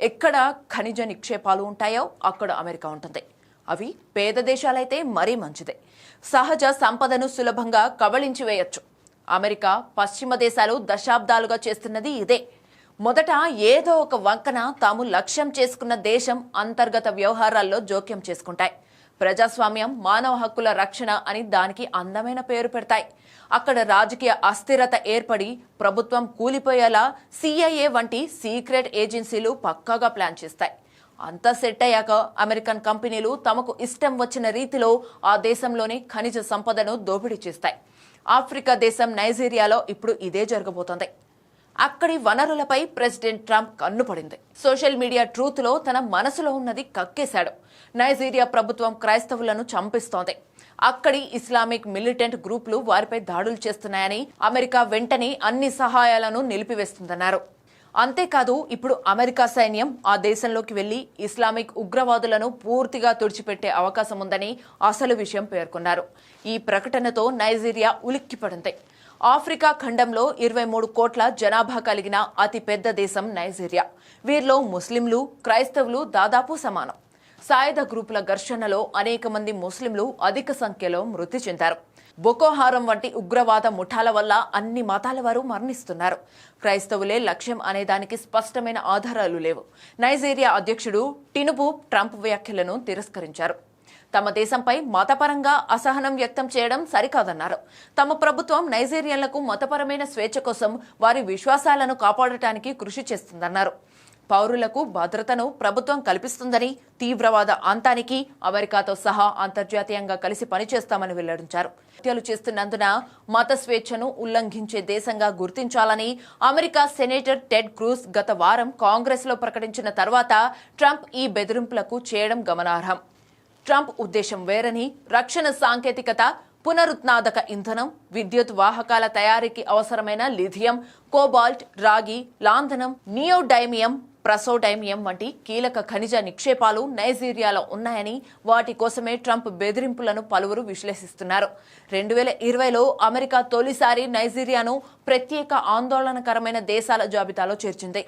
ఎక్కడ ఖనిజ నిక్షేపాలు ఉంటాయో అక్కడ అమెరికా ఉంటుంది. అవి పేద దేశాలైతే మరీ మంచిదే. సహజ సంపదను సులభంగా కబళించి వేయొచ్చు. అమెరికా పశ్చిమ దేశాలు దశాబ్దాలుగా చేస్తున్నది ఇదే. మొదట ఏదో ఒక వంకన తాము లక్ష్యం చేసుకున్న దేశం అంతర్గత వ్యవహారాల్లో జోక్యం చేసుకుంటాయి. ప్రజాస్వామ్యం మానవ హక్కుల రక్షణ అని దానికి అందమైన పేరు పెడతాయి. అక్కడ రాజకీయ అస్థిరత ఏర్పడి ప్రభుత్వం కూలిపోయేలా సిఐఏ వంటి సీక్రెట్ ఏజెన్సీలు పక్కాగా ప్లాన్ చేస్తాయి. అంతా సెట్ అయ్యాక అమెరికన్ కంపెనీలు తమకు ఇష్టం వచ్చిన రీతిలో ఆ దేశంలోని ఖనిజ సంపదను దోపిడీ చేస్తాయి. ఆఫ్రికా దేశం నైజీరియాలో ఇప్పుడు ఇదే జరగబోతోంది. అక్కడి వనరులపై ప్రెసిడెంట్ ట్రంప్ కన్నుపడింది. సోషల్ మీడియా ట్రూత్లో తన మనసులో ఉన్నది కక్కేశాడు. నైజీరియా ప్రభుత్వం క్రైస్తవులను చంపిస్తోంది. అక్కడి ఇస్లామిక్ మిలిటెంట్ గ్రూపులు వారిపై దాడులు చేస్తున్నాయని అమెరికా వెంటనే అన్ని సహాయాలను నిలిపివేస్తుందన్నారు. అంతేకాదు ఇప్పుడు అమెరికా సైన్యం ఆ దేశంలోకి వెళ్ళి ఇస్లామిక్ ఉగ్రవాదులను పూర్తిగా తుడిచిపెట్టే అవకాశం ఉందని అసలు విషయం పేర్కొన్నారు. ఈ ప్రకటనతో నైజీరియా ఉలిక్కిపడింది. ఆఫ్రికా ఖండంలో ఇరవై మూడు కోట్ల జనాభా కలిగిన అతి పెద్ద దేశం నైజీరియా. వీరిలో ముస్లింలు క్రైస్తవులు దాదాపు సమానం. సాయుధ గ్రూపుల ఘర్షణలో అనేక మంది ముస్లింలు అధిక సంఖ్యలో మృతి చెందారు. బొకోహారం వంటి ఉగ్రవాద ముఠాల వల్ల అన్ని మతాల వారు మరణిస్తున్నారు. క్రైస్తవులే లక్ష్యం అనేదానికి స్పష్టమైన ఆధారాలు లేవు. నైజీరియా అధ్యక్షుడు టినుబు ట్రంప్ వ్యాఖ్యలను తిరస్కరించారు. తమ దేశంపై మతపరంగా అసహనం వ్యక్తం చేయడం సరికాదన్నారు. తమ ప్రభుత్వం నైజీరియన్లకు మతపరమైన స్వేచ్ఛ కోసం వారి విశ్వాసాలను కాపాడటానికి కృషి చేస్తుందన్నారు. పౌరులకు భద్రతను ప్రభుత్వం కల్పిస్తుందని తీవ్రవాద అంతానికి అమెరికాతో సహా అంతర్జాతీయంగా కలిసి పనిచేస్తామని వెల్లడించారు. హత్యలు చేస్తున్నందున మత స్వేచ్ఛను ఉల్లంఘించే దేశంగా గుర్తించాలని అమెరికా సెనేటర్ టెడ్ క్రూజ్ గత వారం కాంగ్రెస్లో ప్రకటించిన తర్వాత ట్రంప్ ఈ బెదిరింపులకు చేయడం గమనార్హం. ట్రంప్ ఉద్దేశం వేరని రక్షణ సాంకేతికత పునరుత్నాదక ఇంధనం విద్యుత్ వాహకాల తయారీకి అవసరమైన లిథియం కోబాల్ట్ రాగి లాంధనం నియోడైమియం ప్రసోడైమియం వంటి కీలక ఖనిజ నిక్షేపాలు నైజీరియాలో ఉన్నాయని వాటి కోసమే ట్రంప్ బెదిరింపులను పలువురు విశ్లేషిస్తున్నారు. రెండు వేల ఇరవైలో అమెరికా తొలిసారి నైజీరియాను ప్రత్యేక ఆందోళనకరమైన దేశాల జాబితాలో చేర్చింది.